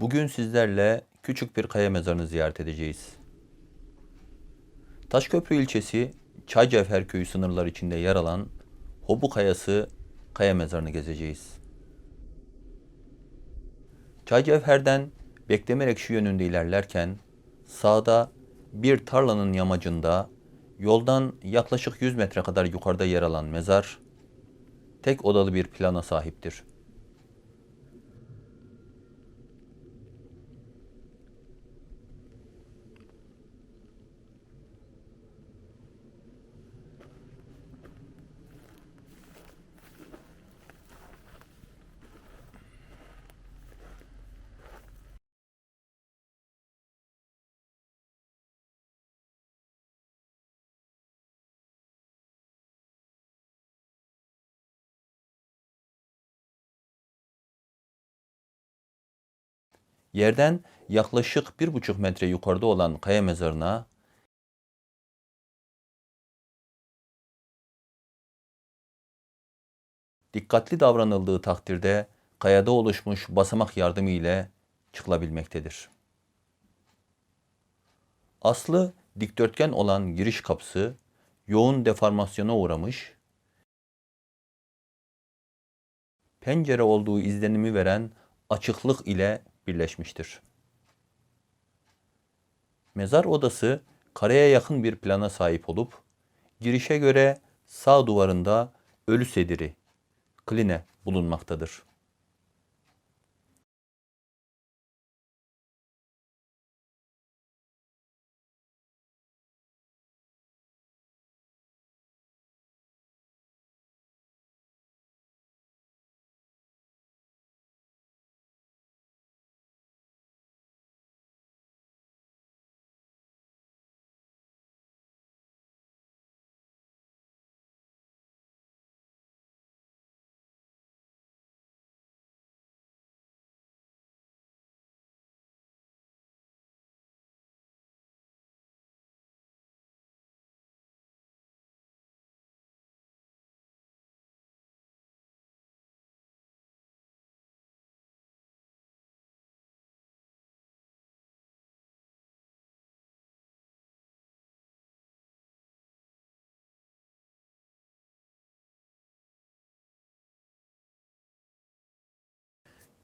Bugün sizlerle küçük bir kaya mezarını ziyaret edeceğiz. Taşköprü ilçesi Çaycevher köyü sınırları içinde yer alan Hobu Kayası kaya mezarını gezeceğiz. Çaycevher'den Beklemerekşi yönünde ilerlerken sağda bir tarlanın yamacında yoldan yaklaşık 100 metre kadar yukarıda yer alan mezar tek odalı bir plana sahiptir. Yerden yaklaşık bir buçuk metre yukarıda olan kaya mezarına dikkatli davranıldığı takdirde kayada oluşmuş basamak yardımı ile çıkılabilmektedir. Aslı dikdörtgen olan giriş kapısı yoğun deformasyona uğramış, pencere olduğu izlenimi veren açıklık ile birleşmiştir. Mezar odası kareye yakın bir plana sahip olup girişe göre sağ duvarında ölü sediri, kline bulunmaktadır.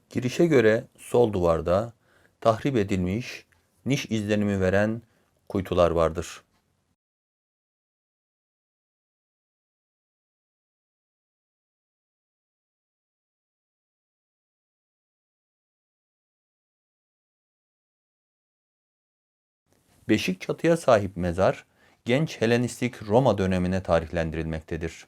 Girişe göre sol duvarda tahrip edilmiş niş izlenimi veren kuytular vardır. Beşik çatıya sahip mezar genç Helenistik Roma dönemine tarihlendirilmektedir.